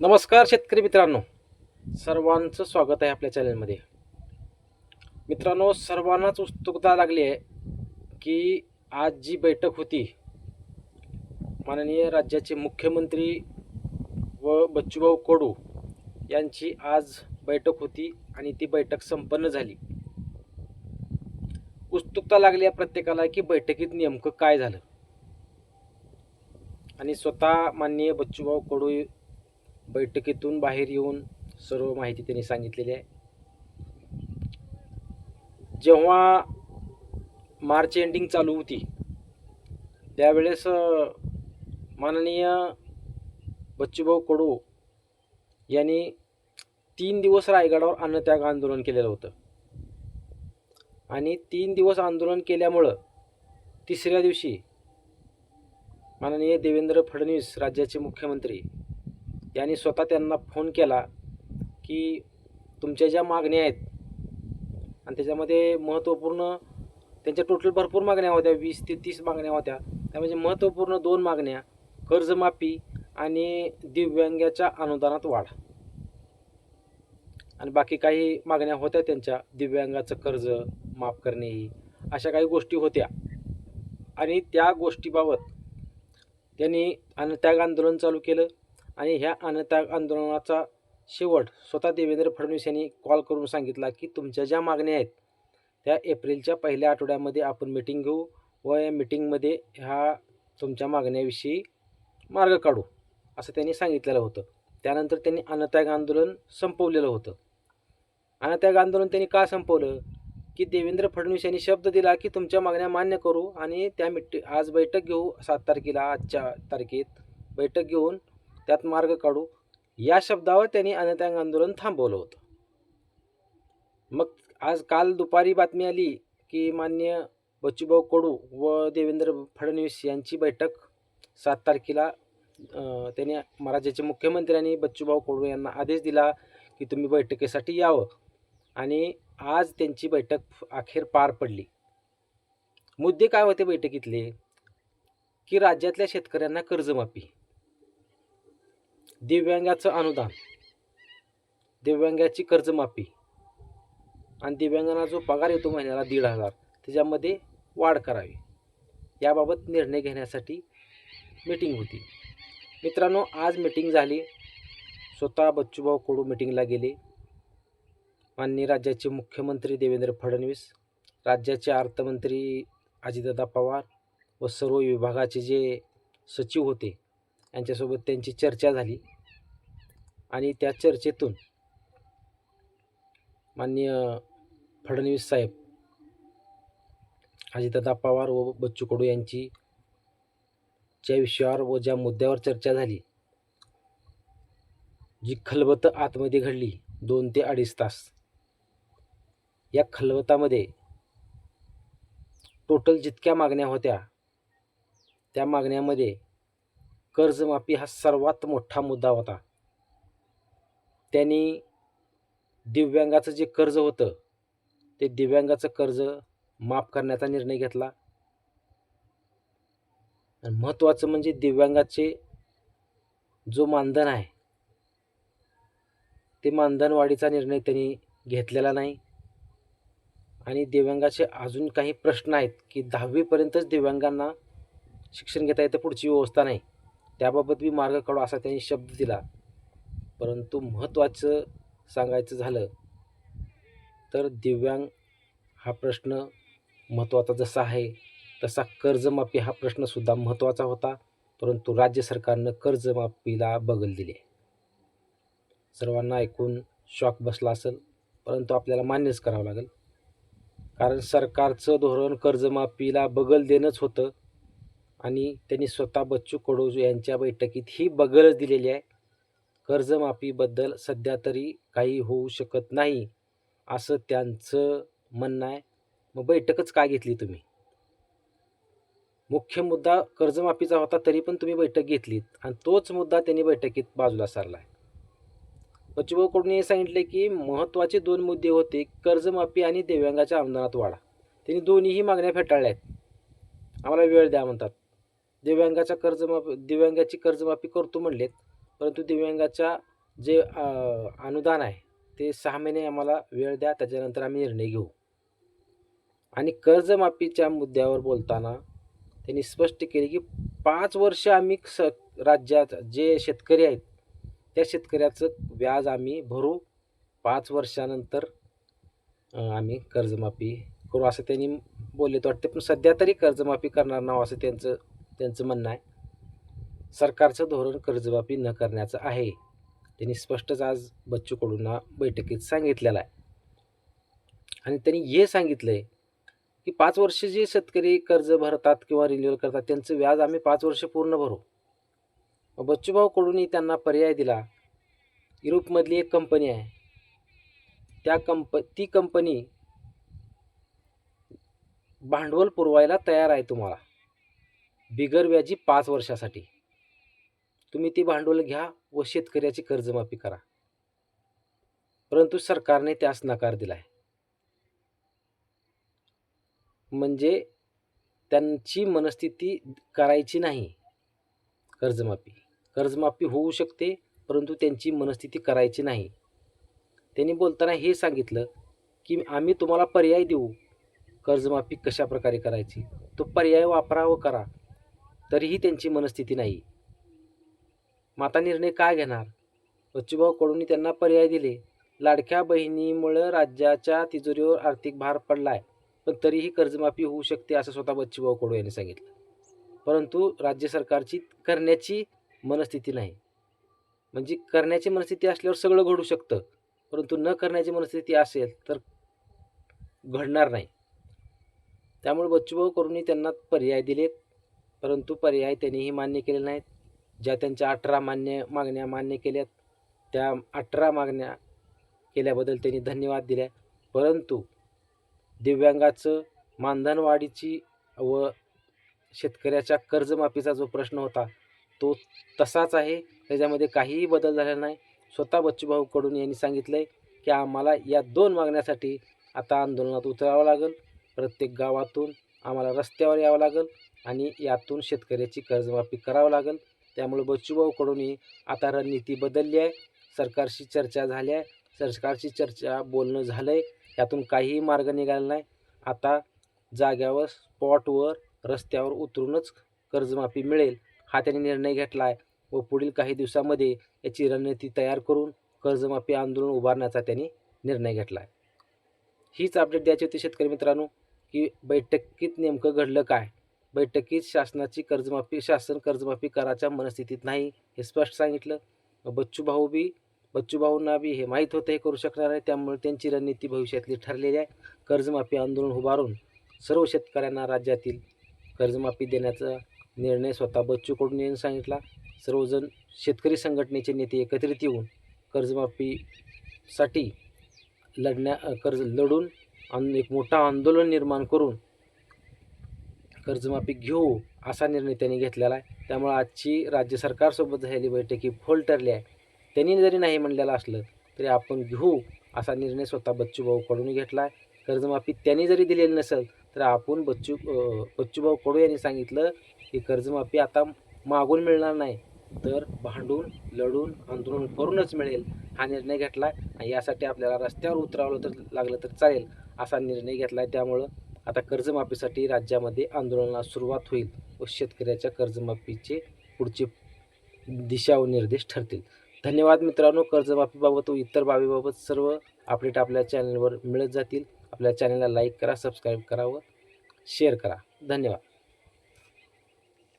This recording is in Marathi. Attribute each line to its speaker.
Speaker 1: नमस्कार शेतकरी मित्रांनो. सर्वांचं स्वागत आहे आपल्या चॅनलमध्ये. मित्रांनो सर्वांनाच उत्सुकता लागली आहे की आज जी बैठक होती माननीय राज्याचे मुख्यमंत्री व बच्चूभाऊ कडू यांची आज बैठक होती आणि ती बैठक संपन्न झाली. उत्सुकता लागली आहे प्रत्येकाला की बैठकीत नेमकं काय झालं. आणि स्वतः माननीय बच्चूभाऊ कडू बैठकीतून बाहेर येऊन सर्व माहिती त्यांनी सांगितलेली आहे. जेव्हा मार्च एंडिंग चालू होती त्यावेळेस माननीय बच्चूभाऊ कडू यांनी तीन दिवस रायगडावर अन्नत्याग आंदोलन केलेलं होतं. आणि तीन दिवस आंदोलन केल्यामुळं तिसऱ्या दिवशी माननीय देवेंद्र फडणवीस राज्याचे मुख्यमंत्री यांनी स्वतः त्यांना फोन केला की तुमच्या ज्या मागण्या आहेत आणि त्याच्यामध्ये महत्त्वपूर्ण त्यांच्या टोटल भरपूर मागण्या होत्या वीस ते तीस मागण्या होत्या. त्यामध्ये महत्त्वपूर्ण दोन मागण्या कर्जमाफी आणि दिव्यांगाच्या अनुदानात वाढ. आणि बाकी काही मागण्या होत्या त्यांच्या दिव्यांगाचं कर्ज माफ करणे ही अशा काही गोष्टी होत्या. आणि त्या गोष्टीबाबत त्यांनी अन्नत्याग आंदोलन चालू केलं. आणि ह्या अन्नत्याग आंदोलनाचा शेवट स्वतः देवेंद्र फडणवीस यांनी कॉल करून सांगितला की तुमच्या ज्या मागण्या आहेत त्या एप्रिलच्या पहिल्या आठवड्यामध्ये आपण मिटिंग घेऊ व या मिटिंगमध्ये ह्या तुमच्या मागण्याविषयी मार्ग काढू असं त्यांनी सांगितलेलं होतं. त्यानंतर त्यांनी अन्नत्याग आंदोलन संपवलेलं होतं. अन्नत्याग आंदोलन त्यांनी का संपवलं? की देवेंद्र फडणवीस यांनी शब्द दिला की तुमच्या मागण्या मान्य करू आणि त्या मिट आज बैठक घेऊ सात तारखेला आजच्या तारखेत बैठक घेऊन त्यात मार्ग काढू. या शब्दावर त्यांनी अनत्यांग आंदोलन थांबवलं होतं. मग आज काल दुपारी बातमी आली की मान्य बच्चूभाऊ कडू व देवेंद्र फडणवीस यांची बैठक सात तारखेला त्याने त्यांनी राज्याचे मुख्यमंत्र्यांनी बच्चूभाऊ कडू यांना आदेश दिला की तुम्ही बैठकीसाठी यावं. आणि आज त्यांची बैठक अखेर पार पडली. मुद्दे काय होते बैठकीतले? की राज्यातल्या शेतकऱ्यांना कर्जमाफी. दिव्यांगाचं अनुदान दिव्यांगाची कर्जमाफी आणि दिव्यांगांना जो पगार येतो महिन्याला दीड हजार त्याच्यामध्ये वाढ करावी. याबाबत निर्णय घेण्यासाठी मीटिंग होती. मित्रांनो आज मीटिंग झाली. स्वतः बच्चूभाऊ कडू मीटिंगला गेले. माननीय राज्याचे मुख्यमंत्री देवेंद्र फडणवीस राज्याचे अर्थमंत्री अजितदादा पवार व सर्व विभागाचे जे सचिव होते यांच्यासोबत त्यांची चर्चा झाली. आणि त्या चर्चेतून माननीय फडणवीस साहेब अजितदा पवार व बच्चू कडू यांची ज्या विषयावर व ज्या मुद्द्यावर चर्चा झाली जी खलबत आतमध्ये घडली दोन ते अडीच तास. या खलबतामध्ये टोटल जितक्या मागण्या होत्या त्या मागण्यामध्ये कर्जमाफी हा सर्वात मोठा मुद्दा होता. त्यांनी दिव्यांगाचं जे कर्ज होतं ते दिव्यांगाचं कर्ज माफ करण्याचा निर्णय घेतला. आणि महत्त्वाचं म्हणजे दिव्यांगाचे जो मानधन आहे ते मानधन वाढीचा निर्णय त्यांनी घेतलेला नाही. आणि दिव्यांगाचे अजून काही प्रश्न आहेत की दहावीपर्यंतच दिव्यांगांना शिक्षण घेता येतं पुढची व्यवस्था नाही. त्याबाबत बी मार्ग काढू असा त्यांनी शब्द दिला. परंतु महत्त्वाचं सांगायचं झालं तर दिव्यांग हा प्रश्न महत्त्वाचा जसा आहे तसा कर्जमाफी हा प्रश्नसुद्धा महत्त्वाचा होता. परंतु राज्य सरकारनं कर्जमाफीला बगल दिले. सर्वांना ऐकून शॉक बसला असेल परंतु आपल्याला मान्यच करावं लागेल. कारण सरकारचं धोरण कर्जमाफीला बगल देणंच होतं. आणि त्यांनी स्वतः बच्चू कडू यांच्या बैठकीत ही बगलच दिलेली आहे. कर्जमाफीबद्दल सध्या तरी काही होऊ शकत नाही असं त्यांचं म्हणणं आहे. मग बैठकच का घेतली तुम्ही? मुख्य मुद्दा कर्जमाफीचा होता तरी पण तुम्ही बैठक घेतलीत. आणि तोच मुद्दा त्यांनी बैठकीत बाजूला सारला आहे. बच्चूभाऊ कडून हे सांगितले की महत्त्वाचे दोन मुद्दे होते कर्जमाफी आणि दिव्यांगाच्या अनुदानात वाढा. त्यांनी दोन्हीही मागण्या फेटाळल्या आहेत. आम्हाला वेळ द्या म्हणतात. दिव्यांगाच्या कर्जमाफी दिव्यांगाची कर्जमाफी करतो म्हणलेत. परंतु दिव्यांगाच्या जे अनुदान आहे ते सहा महिने आम्हाला वेळ द्या त्याच्यानंतर आम्ही निर्णय घेऊ. आणि कर्जमाफीच्या मुद्द्यावर बोलताना त्यांनी स्पष्ट केले की पाच वर्ष आम्ही स राज्यात जे शेतकरी आहेत त्या शेतकऱ्याचं व्याज आम्ही भरू. पाच वर्षानंतर आम्ही कर्जमाफी करू असं त्यांनी बोलले वाटते. पण सध्या तरी कर्जमाफी करणार नाव असं त्यांचं त्यांचं म्हणणं आहे. सरकारचं धोरण कर्जमाफी न करण्याचं आहे. त्यांनी स्पष्टच आज बच्चू कडूंना बैठकीत सांगितलेलं आहे. आणि त्यांनी हे सांगितलं आहे की पाच वर्ष जे शेतकरी कर्ज भरतात किंवा रिन्युअल करतात त्यांचं व्याज आम्ही पाच वर्ष पूर्ण भरू. बच्चूभाऊकडूनही त्यांना पर्याय दिला. युरोपमधली एक कंपनी आहे. त्या कंप ती कंपनी भांडवल पुरवायला तयार आहे तुम्हाला. बिगर व्याजी पाच वर्षासाठी. तुम्ही ती भांडवल घ्या व शेतकऱ्याची कर्जमाफी करा. परंतु सरकारने त्यास नकार दिला आहे म्हणजे त्यांची मनस्थिती करायची नाही. कर्जमाफी. कर्जमाफी होऊ शकते परंतु त्यांची मनस्थिती करायची नाही. त्यांनी बोलताना हे सांगितलं की आम्ही तुम्हाला पर्याय देऊ. कर्जमाफी कशा प्रकारे करायची? तो पर्याय वापरा व करा. तरीही त्यांची मनस्थिती नाही. माता निर्णय काय घेणार? बच्चूभाऊ कडून त्यांना पर्याय दिले. लाडक्या बहिणीमुळं राज्याच्या तिजोरीवर आर्थिक भार पडला आहे पण तरीही कर्जमाफी होऊ शकते असं स्वतः बच्चूभाऊ कडू यांनी सांगितलं. परंतु राज्य सरकारची करण्याची मनस्थिती नाही. म्हणजे करण्याची मनस्थिती असल्यावर सगळं घडू शकतं. परंतु न करण्याची मनस्थिती असेल तर घडणार नाही. त्यामुळे बच्चूभाऊ कडूनही त्यांना पर्याय दिलेत. परंतु पर्याय त्यांनीही मान्य केले नाहीत. ज्या त्यांच्या अठरा मान्य मागण्या मान्य केल्यात त्या अठरा मागण्या केल्याबद्दल त्यांनी धन्यवाद दिल्या. परंतु दिव्यांगाचं मानधनवाढीची व शेतकऱ्याच्या कर्जमाफीचा जो प्रश्न होता तो तसाच आहे. त्याच्यामध्ये काहीही बदल झालेला नाही. स्वतः बच्चूभाऊकडून यांनी सांगितलं आहे की आम्हाला या दोन मागण्यासाठी आता आंदोलनात उतरावं लागेल. प्रत्येक गावातून आम्हाला रस्त्यावर यावं लागेल. आणि यातून शेतकऱ्याची कर्जमाफी करावं लागेल. त्यामुळे बच्चूभाऊकडूनही आता रणनीती बदलली आहे. सरकारशी चर्चा झाली आहे. सरकारची चर्चा बोलणं झालं आहे यातून काहीही मार्ग निघाला नाही. आता जाग्यावर स्पॉटवर रस्त्यावर उतरूनच कर्जमाफी मिळेल हा त्यांनी निर्णय घेतला आहे. व पुढील काही दिवसामध्ये याची रणनीती तयार करून कर्जमाफी आंदोलन उभारण्याचा त्यांनी निर्णय घेतला आहे. हीच अपडेट द्यायची होती शेतकरी मित्रांनो की बैठकीत नेमकं घडलं काय? बैठकीत शासनाची कर्जमाफी शासन कर्जमाफी करायच्या मनस्थितीत नाही हे स्पष्ट सांगितलं. बच्चू भाऊ बी बच्चू भाऊंना बी हे माहीत होतं हे करू शकणार आहे. त्यामुळे त्यांची रणनीती भविष्यातली ठरलेली आहे. कर्जमाफी आंदोलन उभारून सर्व शेतकऱ्यांना राज्यातील कर्जमाफी देण्याचा निर्णय स्वतः बच्चू कडून यांनी सांगितला. सर्वजण शेतकरी संघटनेचे नेते एकत्रित येऊन कर्जमाफीसाठी लढण्या कर्ज लढून आन एक मोठा आंदोलन निर्माण करून कर्जमाफी घेऊ असा निर्णय त्यांनी घेतलेला आहे. त्यामुळं आजची राज्य सरकारसोबत झालेली बैठक ही फोल ठरली आहे. त्यांनी जरी नाही म्हणलेलं असलं तरी आपण घेऊ असा निर्णय स्वतः बच्चूभाऊ कडून घेतला आहे. कर्जमाफी त्यांनी जरी दिलेली नसेल तर आपण बच्चू बच्चूभाऊ कडू यांनी सांगितलं की कर्जमाफी आता मागून मिळणार नाही तर भांडून लढून आंदोलन करूनच मिळेल हा निर्णय घेतला आहे. आणि यासाठी आपल्याला रस्त्यावर उतरावलं तर लागलं तर चालेल असा निर्णय घेतला आहे. त्यामुळं आता कर्जमाफीसाठी राज्यामध्ये आंदोलनाला सुरुवात होईल व शेतकऱ्याच्या कर्जमाफीचे पुढचे दिशा व निर्देश ठरतील. धन्यवाद मित्रांनो. कर्जमाफीबाबत व इतर बाबीबाबत सर्व अपडेट आपल्या चॅनलवर मिळत जातील. आपल्या चॅनलला लाईक करा सबस्क्राईब करा व शेअर करा. धन्यवाद.